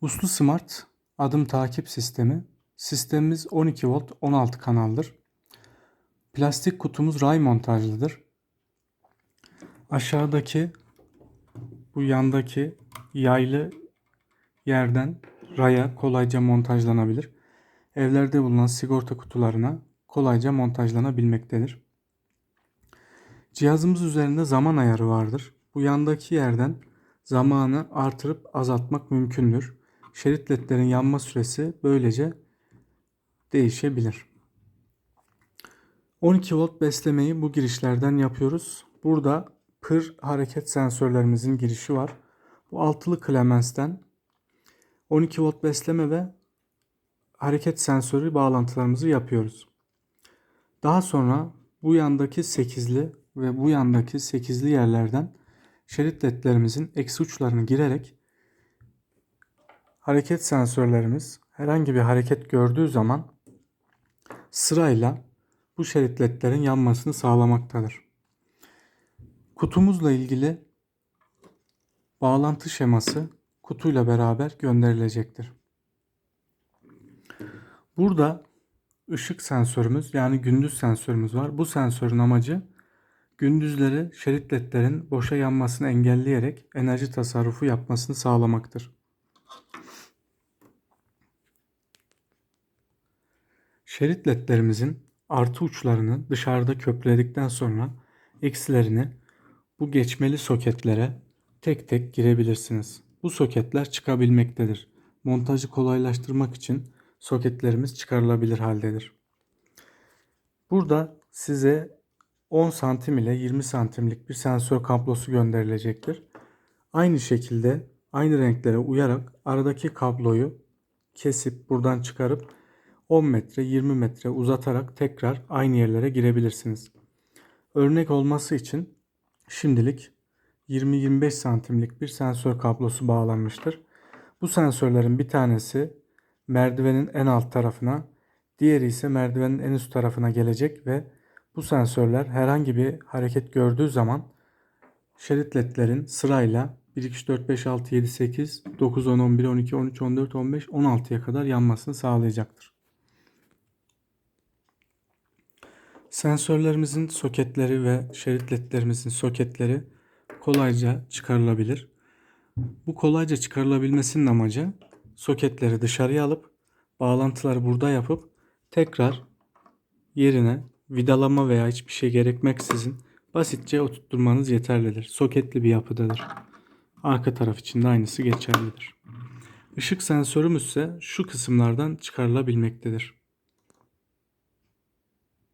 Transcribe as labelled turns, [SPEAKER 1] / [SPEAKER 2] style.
[SPEAKER 1] Uslu Smart adım takip sistemi. Sistemimiz 12 volt 16 kanaldır. Plastik kutumuz ray montajlıdır. Aşağıdaki bu yandaki yaylı yerden raya kolayca montajlanabilir. Evlerde bulunan sigorta kutularına kolayca montajlanabilmektedir. Cihazımız üzerinde zaman ayarı vardır. Bu yandaki yerden zamanı artırıp azaltmak mümkündür. Şerit ledlerin yanma süresi böylece değişebilir. 12 volt beslemeyi bu girişlerden yapıyoruz. Burada pır hareket sensörlerimizin girişi var. Bu altılı Clemens'ten 12 volt besleme ve hareket sensörü bağlantılarımızı yapıyoruz. Daha sonra bu yandaki 8'li ve bu yandaki 8'li yerlerden şerit ledlerimizin eksi uçlarını girerek hareket sensörlerimiz herhangi bir hareket gördüğü zaman sırayla bu şerit ledlerin yanmasını sağlamaktadır. Kutumuzla ilgili bağlantı şeması kutuyla beraber gönderilecektir. Burada ışık sensörümüz yani gündüz sensörümüz var. Bu sensörün amacı gündüzleri şerit ledlerin boşa yanmasını engelleyerek enerji tasarrufu yapmasını sağlamaktır. Şerit ledlerimizin artı uçlarını dışarıda köprüledikten sonra eksilerini bu geçmeli soketlere tek tek girebilirsiniz. Bu soketler çıkabilmektedir. Montajı kolaylaştırmak için soketlerimiz çıkarılabilir haldedir. Burada size 10 santim ile 20 santimlik bir sensör kablosu gönderilecektir. Aynı şekilde aynı renklere uyarak aradaki kabloyu kesip buradan çıkarıp 10 metre 20 metre uzatarak tekrar aynı yerlere girebilirsiniz. Örnek olması için şimdilik 20-25 santimlik bir sensör kablosu bağlanmıştır. Bu sensörlerin bir tanesi merdivenin en alt tarafına, diğeri ise merdivenin en üst tarafına gelecek ve bu sensörler herhangi bir hareket gördüğü zaman şerit ledlerin sırayla 1, 2, 3, 4, 5, 6, 7, 8, 9, 10, 11, 12, 13, 14, 15, 16'ya kadar yanmasını sağlayacaktır. Sensörlerimizin soketleri ve şerit ledlerimizin soketleri kolayca çıkarılabilir. Bu kolayca çıkarılabilmesinin amacı soketleri dışarıya alıp bağlantıları burada yapıp tekrar yerine vidalama veya hiçbir şey gerekmeksizin basitçe oturtturmanız yeterlidir. Soketli bir yapıdadır. Arka taraf için de aynısı geçerlidir. Işık sensörümüz ise şu kısımlardan çıkarılabilmektedir.